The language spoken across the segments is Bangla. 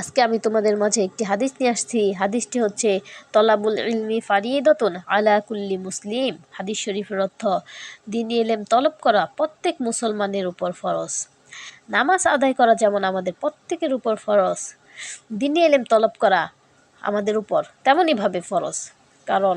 আজকে আমি তোমাদের মাঝে একটি হাদিস নিয়ে আসছি। হাদিসটি হচ্ছে, তলাবুল ইলমি ফারিয়েদতন আলা কুল্লি মুসলিম। হাদিস শরীফের অর্থ, দিন এলেম তলব করা প্রত্যেক মুসলমানের উপর ফরজ। নামাজ আদায় করা যেমন আমাদের প্রত্যেকের উপর ফরজ, দিনী এলেম তলব করা আমাদের উপর তেমনইভাবে ফরজ। কারণ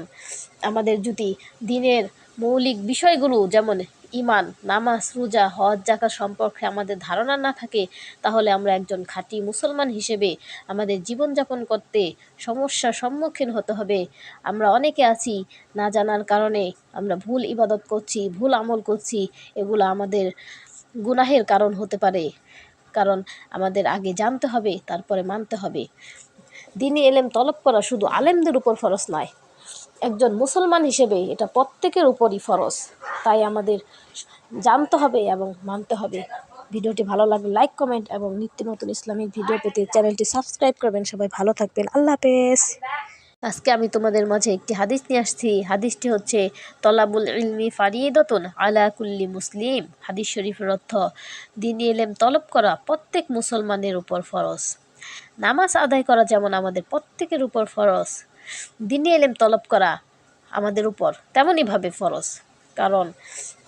আমাদের যদি দিনের মৌলিক বিষয়গুলো যেমন ইমান নামাজ, রোজা, হজ জাকাত সম্পর্কে আমাদের ধারণা না থাকে, তাহলে আমরা একজন খাঁটি মুসলমান হিসেবে আমাদের জীবনযাপন করতে সমস্যার সম্মুখীন হতে হবে। আমরা অনেকে আছি, না জানার কারণে আমরা ভুল ইবাদত করছি, ভুল আমল করছি, এগুলো আমাদের গুনাহের কারণ হতে পারে। কারণ আমাদের আগে জানতে হবে, তারপরে মানতে হবে। দিনী এলেম তলব করা শুধু আলেমদের উপর ফরজ নয়, একজন মুসলমান হিসেবে এটা প্রত্যেকের উপরই ফরজ। তাই আমাদের জানতে হবে এবং মানতে হবে। ভিডিওটি ভালো লাগলে লাইক কমেন্ট এবং নিত্য নতুন ইসলামিক ভিডিও পেতে চ্যানেলটি সাবস্ক্রাইব করবেন। সবাই ভালো থাকবেন। আল্লাহ হাফেজ। আজকে আমি তোমাদের মাঝে একটি হাদিস নিয়ে আসছি। হাদিসটি হচ্ছে, তলাবুল ইলমি ফারিয়েদতন আলা কুল্লি মুসলিম। হাদিস শরীফের অর্থ, দিনী এলেম তলব করা প্রত্যেক মুসলমানের উপর ফরজ। নামাজ আদায় করা যেমন আমাদের প্রত্যেকের উপর ফরজ। দিনী এলেম তলব করা আমাদের উপর তেমনইভাবে ফরজ। কারণ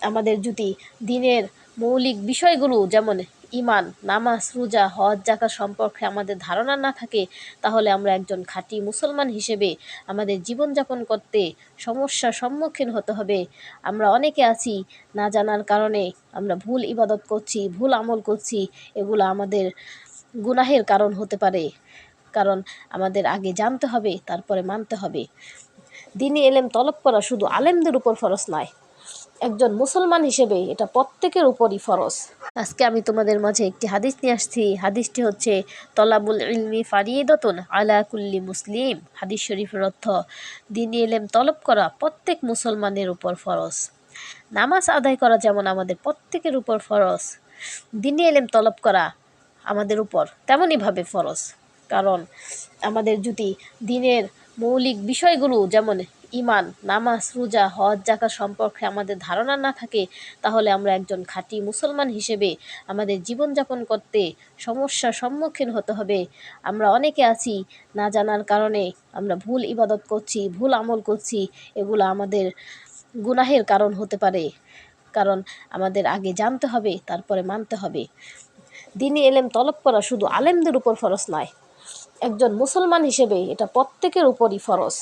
আমাদের যদি দিনের মৌলিক বিষয়গুলো যেমন ইমান নামাজ, রোজা, হজ জাকাত সম্পর্কে আমাদের ধারণা না থাকে, তাহলে আমরা একজন খাঁটি মুসলমান হিসেবে আমাদের জীবনযাপন করতে সমস্যার সম্মুখীন হতে হবে। আমরা অনেকে আছি, না জানার কারণে আমরা ভুল ইবাদত করছি, ভুল আমল করছি, এগুলো আমাদের গুনাহের কারণ হতে পারে। কারণ আমাদের আগে জানতে হবে, তারপরে মানতে হবে। দিনী এলেম তলব করা শুধু আলেমদের উপর ফরজ নয় একজন মুসলমান হিসেবে এটা প্রত্যেকের উপরই ফরজ। আজকে আমি তোমাদের মাঝে একটি হাদিস নিয়ে আসছি। হাদিসটি হচ্ছে, তলাবুল ইলমি ফারিয়েদতন আলা কুল্লি মুসলিম। হাদিস শরীফের অর্থ, দিনী এলেম তলব করা প্রত্যেক মুসলমানের উপর ফরজ। নামাজ আদায় করা যেমন আমাদের প্রত্যেকের উপর ফরজ, দিনী এলেম তলব করা আমাদের উপর তেমনইভাবে ফরজ। কারণ আমাদের যদি দিনের মৌলিক বিষয়গুলো যেমন ইমান নামাজ, রোজা, হজ জাকাত সম্পর্কে আমাদের ধারণা না থাকে, তাহলে আমরা একজন খাঁটি মুসলমান হিসেবে আমাদের জীবনযাপন করতে সমস্যার সম্মুখীন হতে হবে। আমরা অনেকে আছি, না জানার কারণে আমরা ভুল ইবাদত করছি, ভুল আমল করছি, এগুলো আমাদের গুনাহের কারণ হতে পারে। কারণ আমাদের আগে জানতে হবে, তারপরে মানতে হবে। দিনী এলেম তলব করা শুধু আলেমদের উপর ফরজ নয়, একজন মুসলমান হিসেবে এটা প্রত্যেকের উপরই ফরজ।